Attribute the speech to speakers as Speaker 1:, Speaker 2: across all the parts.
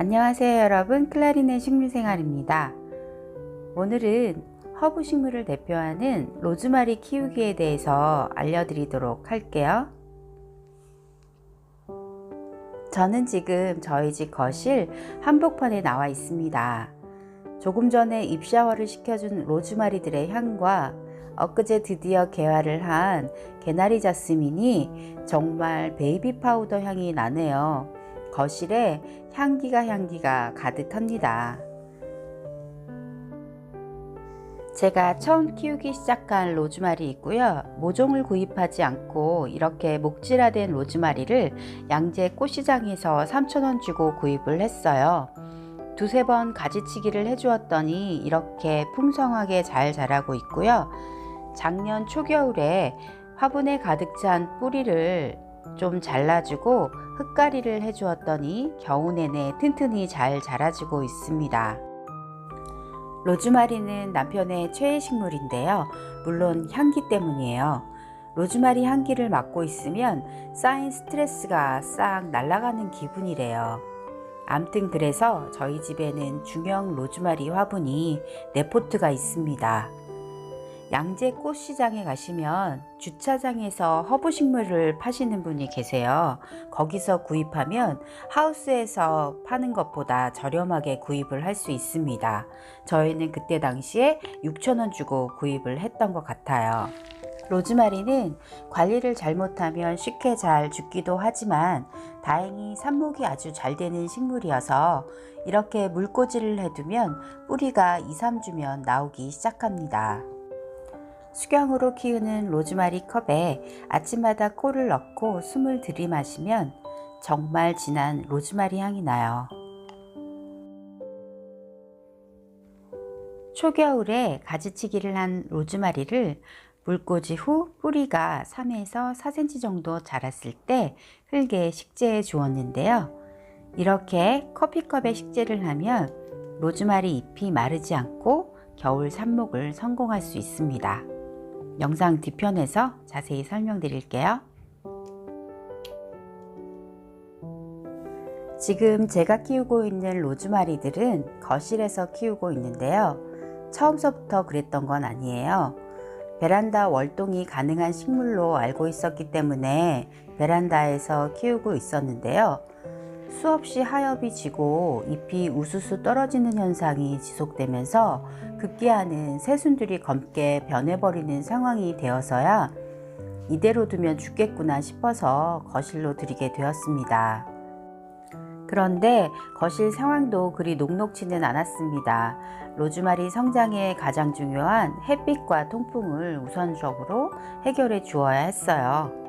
Speaker 1: 안녕하세요 여러분. 클라리넷 식물생활입니다. 오늘은 허브 식물을 대표하는 로즈마리 키우기에 대해서 알려드리도록 할게요. 저는 지금 저희 집 거실 한복판에 나와 있습니다. 조금 전에 입샤워를 시켜준 로즈마리들의 향과 엊그제 드디어 개화를 한 개나리 자스민이 정말 베이비 파우더 향이 나네요 거실에 향기가 향기가 가득합니다. 제가 처음 키우기 시작한 로즈마리 있고요. 모종을 구입하지 않고 이렇게 목질화된 로즈마리를 양재 꽃시장에서 3,000원 주고 구입을 했어요. 두세 번 가지치기를 해주었더니 이렇게 풍성하게 잘 자라고 있고요. 작년 초겨울에 화분에 가득 찬 뿌리를 좀 잘라주고 흙가리를 해주었더니 겨우 내내 튼튼히 잘 자라주고 있습니다. 로즈마리는 남편의 최애 식물인데요. 물론 향기 때문이에요. 로즈마리 향기를 맡고 있으면 쌓인 스트레스가 싹 날아가는 기분이래요. 암튼 그래서 저희 집에는 중형 로즈마리 화분이 네 포트가 있습니다. 양재 꽃시장에 가시면 주차장에서 허브 식물을 파시는 분이 계세요. 거기서 구입하면 하우스에서 파는 것보다 저렴하게 구입을 할 수 있습니다. 저희는 그때 당시에 6,000원 주고 구입을 했던 것 같아요. 로즈마리는 관리를 잘못하면 쉽게 잘 죽기도 하지만 다행히 삽목이 아주 잘 되는 식물이어서 이렇게 물꽂이를 해두면 뿌리가 2, 3주면 나오기 시작합니다. 수경으로 키우는 로즈마리 컵에 아침마다 코를 넣고 숨을 들이마시면 정말 진한 로즈마리 향이 나요. 초겨울에 가지치기를 한 로즈마리를 물꽂이 후 뿌리가 3에서 4cm 정도 자랐을 때 흙에 식재해 주었는데요. 이렇게 커피컵에 식재를 하면 로즈마리 잎이 마르지 않고 겨울 삽목을 성공할 수 있습니다. 영상 뒤편에서 자세히 설명드릴게요. 지금 제가 키우고 있는 로즈마리들은 거실에서 키우고 있는데요. 처음서부터 그랬던 건 아니에요. 베란다 월동이 가능한 식물로 알고 있었기 때문에 베란다에서 키우고 있었는데요. 수없이 하엽이 지고 잎이 우수수 떨어지는 현상이 지속되면서 급기야는 새순들이 검게 변해버리는 상황이 되어서야 이대로 두면 죽겠구나 싶어서 거실로 들이게 되었습니다. 그런데 거실 상황도 그리 녹록지는 않았습니다. 로즈마리 성장에 가장 중요한 햇빛과 통풍을 우선적으로 해결해 주어야 했어요.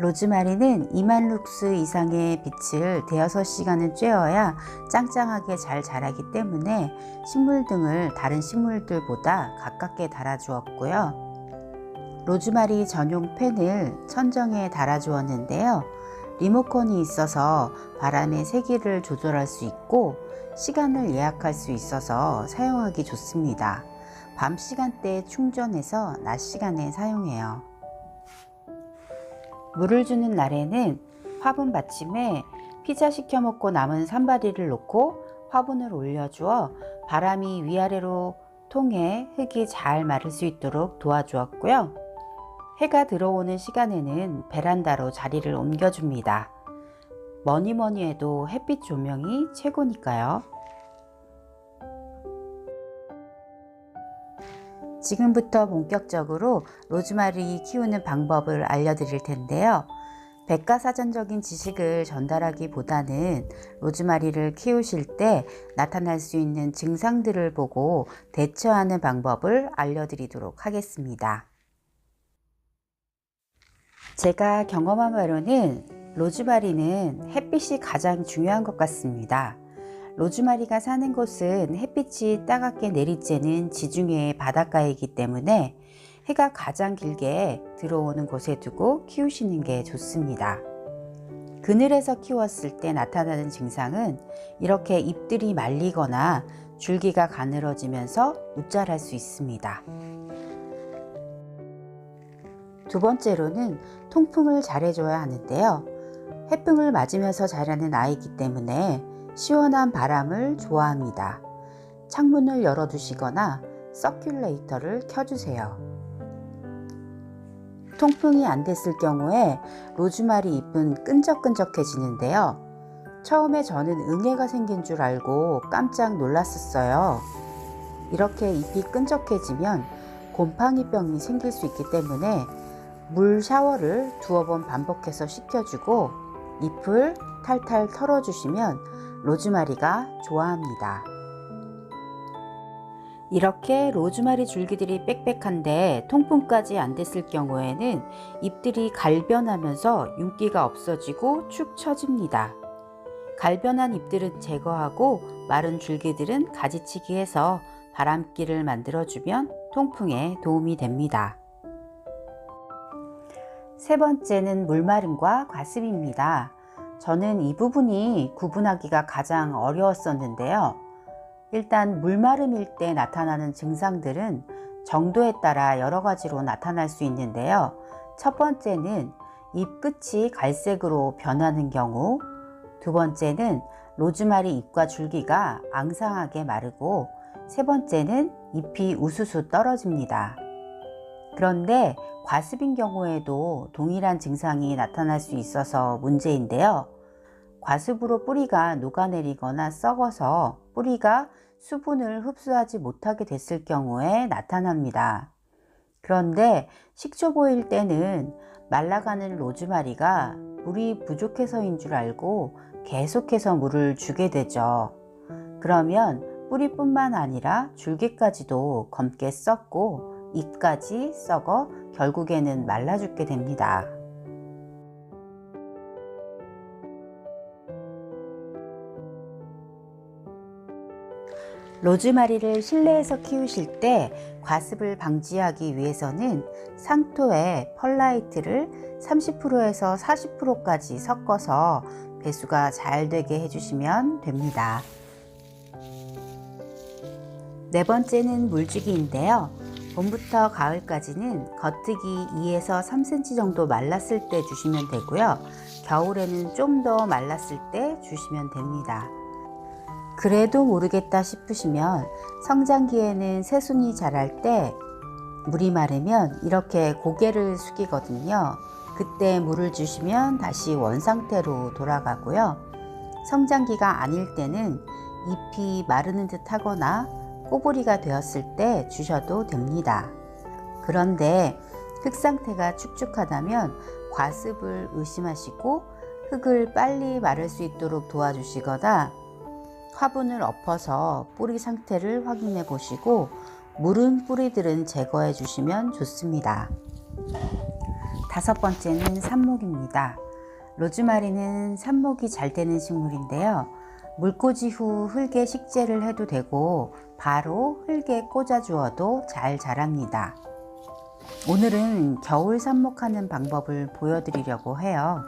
Speaker 1: 로즈마리는 2만 룩스 이상의 빛을 대여섯 시간은 쬐어야 짱짱하게 잘 자라기 때문에 식물 등을 다른 식물들보다 가깝게 달아주었고요. 로즈마리 전용 팬을 천정에 달아주었는데요. 리모컨이 있어서 바람의 세기를 조절할 수 있고 시간을 예약할 수 있어서 사용하기 좋습니다. 밤 시간대에 충전해서 낮 시간에 사용해요. 물을 주는 날에는 화분 받침에 피자 시켜 먹고 남은 산바리를 놓고 화분을 올려주어 바람이 위아래로 통해 흙이 잘 마를 수 있도록 도와주었고요. 해가 들어오는 시간에는 베란다로 자리를 옮겨줍니다. 뭐니 뭐니 해도 햇빛 조명이 최고니까요. 지금부터 본격적으로 로즈마리 키우는 방법을 알려드릴 텐데요. 백과사전적인 지식을 전달하기보다는 로즈마리를 키우실 때 나타날 수 있는 증상들을 보고 대처하는 방법을 알려드리도록 하겠습니다. 제가 경험한 바로는 로즈마리는 햇빛이 가장 중요한 것 같습니다. 로즈마리가 사는 곳은 햇빛이 따갑게 내리쬐는 지중해의 바닷가이기 때문에 해가 가장 길게 들어오는 곳에 두고 키우시는 게 좋습니다. 그늘에서 키웠을 때 나타나는 증상은 이렇게 잎들이 말리거나 줄기가 가늘어지면서 웃자랄 수 있습니다. 두 번째로는 통풍을 잘해줘야 하는데요. 해풍을 맞으면서 자라는 아이기 때문에 시원한 바람을 좋아합니다. 창문을 열어두시거나 서큘레이터를 켜주세요. 통풍이 안 됐을 경우에 로즈마리 잎은 끈적끈적해지는데요. 처음에 저는 응애가 생긴 줄 알고 깜짝 놀랐었어요. 이렇게 잎이 끈적해지면 곰팡이병이 생길 수 있기 때문에 물 샤워를 두어 번 반복해서 시켜주고 잎을 탈탈 털어주시면 로즈마리가 좋아합니다. 이렇게 로즈마리 줄기들이 빽빽한데 통풍까지 안 됐을 경우에는 잎들이 갈변하면서 윤기가 없어지고 축 처집니다. 갈변한 잎들은 제거하고 마른 줄기들은 가지치기 해서 바람기를 만들어주면 통풍에 도움이 됩니다. 세 번째는 물마름과 과습입니다. 저는 이 부분이 구분하기가 가장 어려웠었는데요. 일단 물마름일 때 나타나는 증상들은 정도에 따라 여러 가지로 나타날 수 있는데요. 첫 번째는 잎 끝이 갈색으로 변하는 경우, 두 번째는 로즈마리 잎과 줄기가 앙상하게 마르고, 세 번째는 잎이 우수수 떨어집니다. 그런데 과습인 경우에도 동일한 증상이 나타날 수 있어서 문제인데요. 과습으로 뿌리가 녹아내리거나 썩어서 뿌리가 수분을 흡수하지 못하게 됐을 경우에 나타납니다. 그런데 식초 보일 때는 말라가는 로즈마리가 물이 부족해서인 줄 알고 계속해서 물을 주게 되죠. 그러면 뿌리뿐만 아니라 줄기까지도 검게 썩고 잎까지 썩어 결국에는 말라 죽게 됩니다. 로즈마리를 실내에서 키우실 때 과습을 방지하기 위해서는 상토에 펄라이트를 30%에서 40%까지 섞어서 배수가 잘 되게 해주시면 됩니다. 네 번째는 물주기인데요. 봄부터 가을까지는 겉뜨기 2에서 3cm 정도 말랐을 때 주시면 되고요. 겨울에는 좀 더 말랐을 때 주시면 됩니다. 그래도 모르겠다 싶으시면 성장기에는 새순이 자랄 때 물이 마르면 이렇게 고개를 숙이거든요. 그때 물을 주시면 다시 원상태로 돌아가고요. 성장기가 아닐 때는 잎이 마르는 듯 하거나 꼬부리가 되었을 때 주셔도 됩니다. 그런데 흙 상태가 축축하다면 과습을 의심하시고 흙을 빨리 마를 수 있도록 도와주시거나 화분을 엎어서 뿌리 상태를 확인해 보시고 물은 뿌리들은 제거해 주시면 좋습니다. 다섯 번째는 삽목입니다. 로즈마리는 삽목이 잘 되는 식물인데요. 물꽂이 후 흙에 식재를 해도 되고 바로 흙에 꽂아 주어도 잘 자랍니다. 오늘은 겨울 삽목하는 방법을 보여드리려고 해요.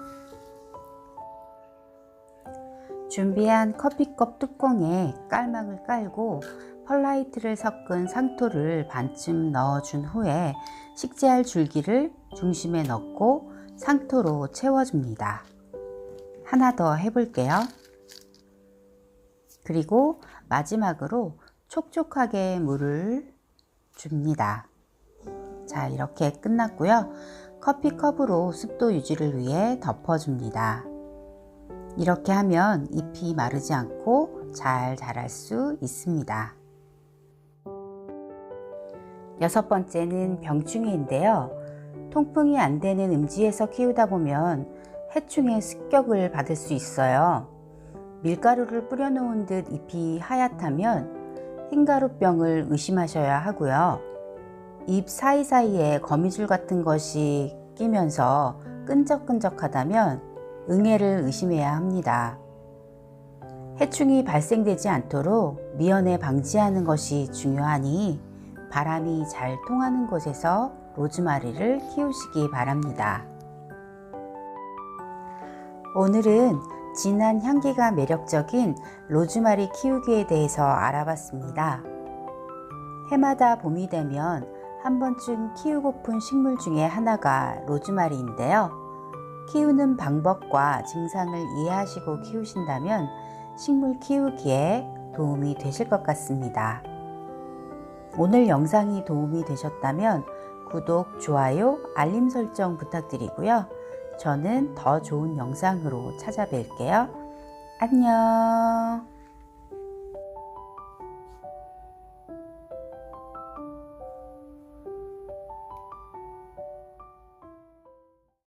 Speaker 1: 준비한 커피컵 뚜껑에 깔망을 깔고 펄라이트를 섞은 상토를 반쯤 넣어준 후에 식재할 줄기를 중심에 넣고 상토로 채워줍니다. 하나 더 해볼게요. 그리고 마지막으로 촉촉하게 물을 줍니다. 자, 이렇게 끝났고요. 커피컵으로 습도 유지를 위해 덮어줍니다. 이렇게 하면 잎이 마르지 않고 잘 자랄 수 있습니다. 여섯 번째는 병충해인데요. 통풍이 안 되는 음지에서 키우다 보면 해충의 습격을 받을 수 있어요. 밀가루를 뿌려놓은 듯 잎이 하얗다면 흰가루병을 의심하셔야 하고요. 잎 사이사이에 거미줄 같은 것이 끼면서 끈적끈적하다면 응애를 의심해야 합니다. 해충이 발생되지 않도록 미연에 방지하는 것이 중요하니 바람이 잘 통하는 곳에서 로즈마리를 키우시기 바랍니다. 오늘은 진한 향기가 매력적인 로즈마리 키우기에 대해서 알아봤습니다. 해마다 봄이 되면 한 번쯤 키우고픈 식물 중에 하나가 로즈마리인데요. 키우는 방법과 증상을 이해하시고 키우신다면 식물 키우기에 도움이 되실 것 같습니다. 오늘 영상이 도움이 되셨다면 구독, 좋아요, 알림 설정 부탁드리고요. 저는 더 좋은 영상으로 찾아뵐게요. 안녕.